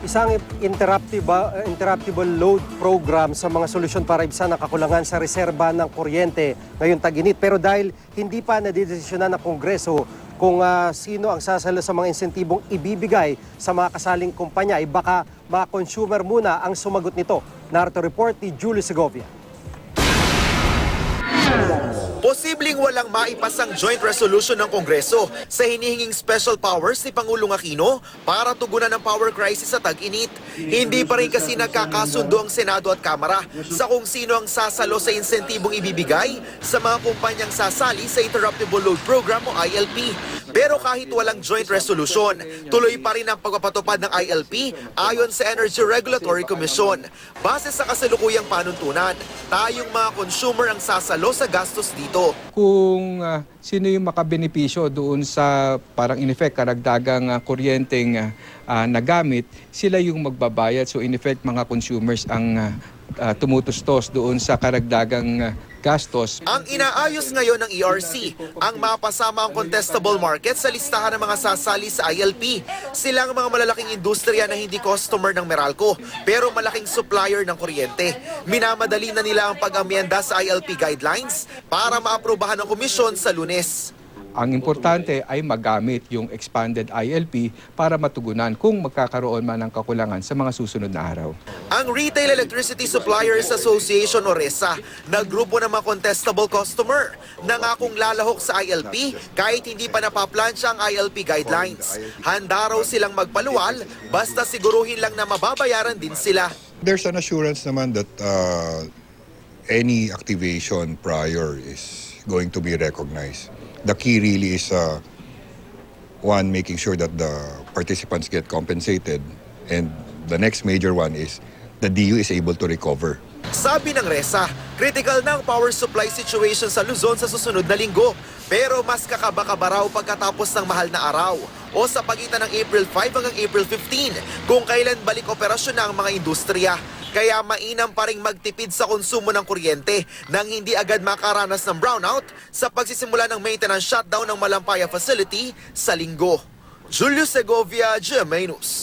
Isang interruptible, interruptible load program sa mga solusyon para ibsan ang kakulangan sa reserba ng kuryente ngayong tag-init. Pero dahil hindi pa nadidesisyonan ng Kongreso kung ah, sino ang sasalo sa mga insentibong ibibigay sa mga kasaling kumpanya, ay baka mga consumer muna ang sumagot nito. Narito report ni Julie Segovia. Posibleng walang maipasang joint resolution ng Kongreso sa hinihinging special powers ni Pangulong Aquino para tugunan ang power crisis sa tag-init. Hindi pa rin kasi nagkakasundo ang Senado at Kamara sa kung sino ang sasalo sa insentibong ibibigay sa mga kumpanyang sasali sa Interruptible Load Program o ILP. Pero kahit walang joint resolution, tuloy pa rin ang pagpapatupad ng ILP ayon sa Energy Regulatory Commission. Base sa kasalukuyang panuntunan, tayong mga consumer ang sasalo sa gastos dito. kung ah, sino yung makabenepisyo doon sa parang in effect karagdagang ah, kuryenteng ah, nagamit, sila yung magbabayad. So in effect mga consumers ang ah, ah, tumutustos doon sa karagdagang ah, gastos. Ang inaayos ngayon ng ERC, ang mapasama ang contestable market sa listahan ng mga sasali sa ILP. Sila ang mga malalaking industriya na hindi customer ng Meralco, pero malaking supplier ng kuryente. Minamadali na nila ang pag-amyenda sa ILP guidelines para maaprubahan ng komisyon sa lunes. Ang importante ay magamit yung expanded ILP para matugunan kung magkakaroon man ng kakulangan sa mga susunod na araw. Ang Retail Electricity Suppliers Association o RESA na grupo ng mga contestable customer nangakong lalahok sa ILP kahit hindi pa napaplansya ang ILP guidelines. Handa raw silang magpaluwal basta siguruhin lang na mababayaran din sila. There's an assurance naman that uh, any activation prior is going to be recognized. The key really is uh, one, making sure that the participants get compensated. And the next major one is the DU is able to recover. Sabi ng RESA, critical na ang power supply situation sa Luzon sa susunod na linggo. Pero mas kakaba-kaba raw pagkatapos ng mahal na araw o sa pagitan ng April 5 hanggang April 15 kung kailan balik operasyon na ang mga industriya. Kaya mainam pa rin magtipid sa konsumo ng kuryente nang hindi agad makaranas ng brownout sa pagsisimula ng maintenance shutdown ng Malampaya facility sa linggo. Julio Segovia, GMA News.